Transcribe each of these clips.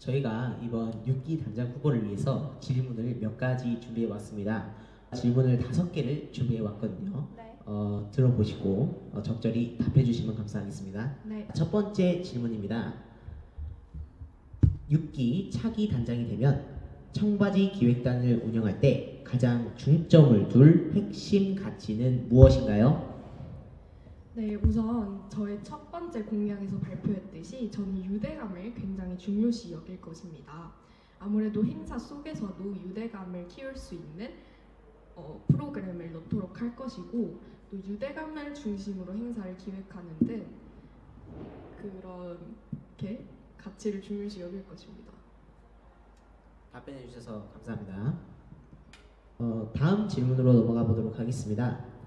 저희가 이번 6기 단장 후보를 위해서 질문을 몇 가지 준비해 왔습니다. 질문을 다섯 개를 준비해 왔거든요. 네. 어, 들어보시고 어, 적절히 답해 주시면 감사하겠습니다. 네. 첫 번째 질문입니다. 6기 차기 단장이 되면 청바지 기획단을 운영할 때 가장 중점을 둘 핵심 가치는 무엇인가요? 네, 우선 저의 첫 번째 공약에서 발표했듯이 저는 유대감을 굉장히 중요시 여길 것입니다. 아무래도 행사 속에서도 유대감을 키울 수 있는 어, 프로그램을 넣도록 할 것이고 또 유대감을 중심으로 행사를 기획하는 등 그렇게 가치를 중요시 여길 것입니다. 답변해 주셔서 감사합니다. 어, 다음 질문으로 넘어가 보도록 하겠습니다.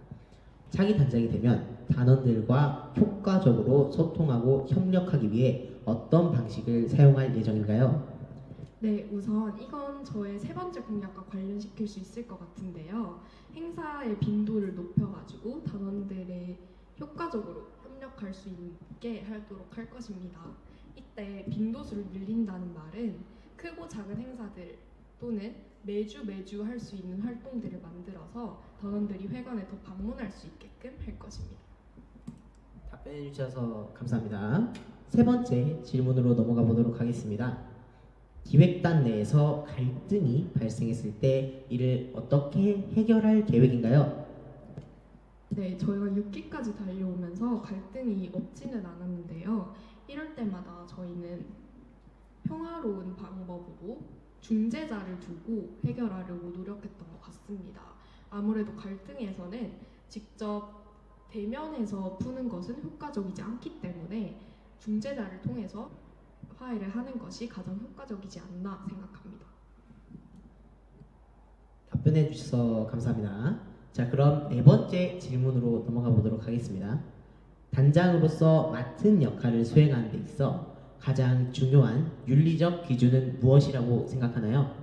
차기 단장이 되면 단원들과 효과적으로 소통하고 협력하기 위해 어떤 방식을 사용할 예정인가요? 네, 우선 이건 저의 세 번째 공약과 관련시킬 수 있을 것 같은데요. 행사의 빈도를 높여가지고 단원들의 효과적으로 협력할 수 있게 하도록 할 것입니다. 이때 빈도수를 늘린다는 말은 크고 작은 행사들 또는 매주 매주 할 수 있는 활동들을 만들어서 단원들이 회관에 더 방문할 수 있게끔 할 것입니다. 답변해 주셔서 감사합니다. 세 번째 질문으로 넘어가 보도록 하겠습니다. 기획단 내에서 갈등이 발생했을 때 이를 어떻게 해결할 계획인가요? 네, 저희가 6기까지 달려오면서 갈등이 없지는 않았는데요. 이럴 때마다 저희는 평화로운 방법으로 중재자를 두고 해결하려고 노력했던 것 같습니다. 아무래도 갈등에서는 직접 대면해서 푸는 것은 효과적이지 않기 때문에 중재자를 통해서 화해를 하는 것이 가장 효과적이지 않나 생각합니다. 답변해 주셔서 감사합니다. 자, 그럼 네 번째 질문으로 넘어가 보도록 하겠습니다. 단장으로서 맡은 역할을 수행하는 데 있어 가장 중요한 윤리적 기준은 무엇이라고 생각하나요?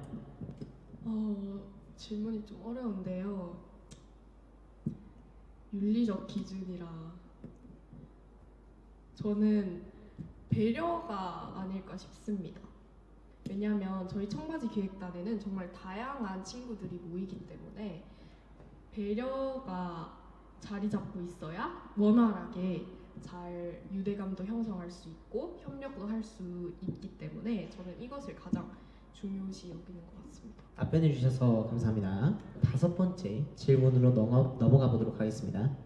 어, 질문이 좀 어려운데요. 윤리적 기준이라 저는 배려가 아닐까 싶습니다. 왜냐하면 저희 청바지 기획단에는 정말 다양한 친구들이 모이기 때문에 배려가 자리 잡고 있어야 원활하게 잘 유대감도 형성할 수 있고 협력도 할 수 있기 때문에 저는 이것을 가장 중요시 여기는 것 같습니다. 답변해 주셔서 감사합니다. 다섯 번째 질문으로 넘어, 넘어가 보도록 하겠습니다.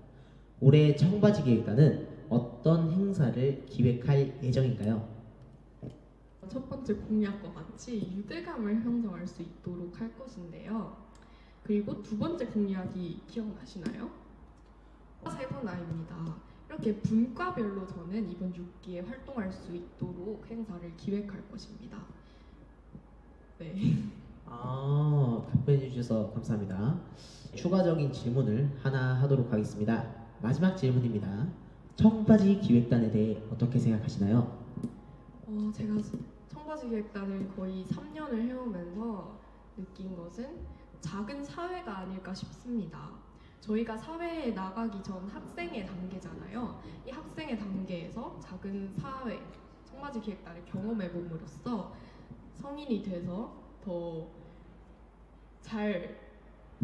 올해 청바지 기획단은 어떤 행사를 기획할 예정인가요? 첫 번째 공약과 같이 유대감을 형성할 수 있도록 할 것인데요. 그리고 두 번째 공약이 기억나시나요? 세분화입니다. 이렇게 분과별로 저는 이번 6기에 활동할 수 있도록 행사를 기획할 것입니다. 네. 아, 답변해 주셔서 감사합니다. 추가적인 질문을 하나 하도록 하겠습니다. 마지막 질문입니다. 청바지 기획단에 대해 어떻게 생각하시나요? 어, 제가 청바지 기획단을 거의 3년을 해오면서 느낀 것은 작은 사회가 아닐까 싶습니다. 저희가 사회에 나가기 전 학생의 단계잖아요. 이 학생의 단계에서 작은 사회, 청바지 기획단을 경험해 봄으로써 성인이 돼서 더 잘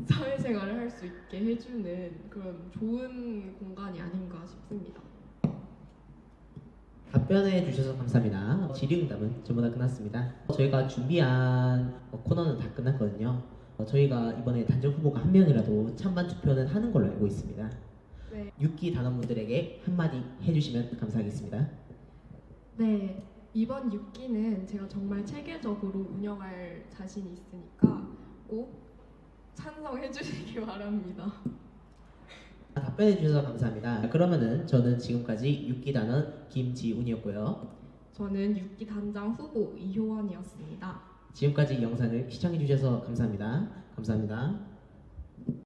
사회생활을 할 수 있게 해주는 그런 좋은 공간이 아닌가 싶습니다. 답변해 주셔서 감사합니다. 질의응답은 전부 다 끝났습니다. 저희가 준비한 어, 코너는 다 끝났거든요. 어, 저희가 이번에 단장 후보가 한 명이라도 찬반 투표는 하는 걸로 알고 있습니다. 네. 6기 단원분들에게 한마디 해주시면 감사하겠습니다. 네, 이번 6기는 제가 정말 체계적으로 운영할 자신이 있으니까 꼭 찬성해 주시기 바랍니다. 답변해 주셔서 감사합니다. 그러면은 저는 지금까지 6기 단원 김지훈이었고요. 저는 6기 단장 후보 이효원이었습니다. 지금까지 이 영상을 시청해주셔서 감사합니다. 감사합니다.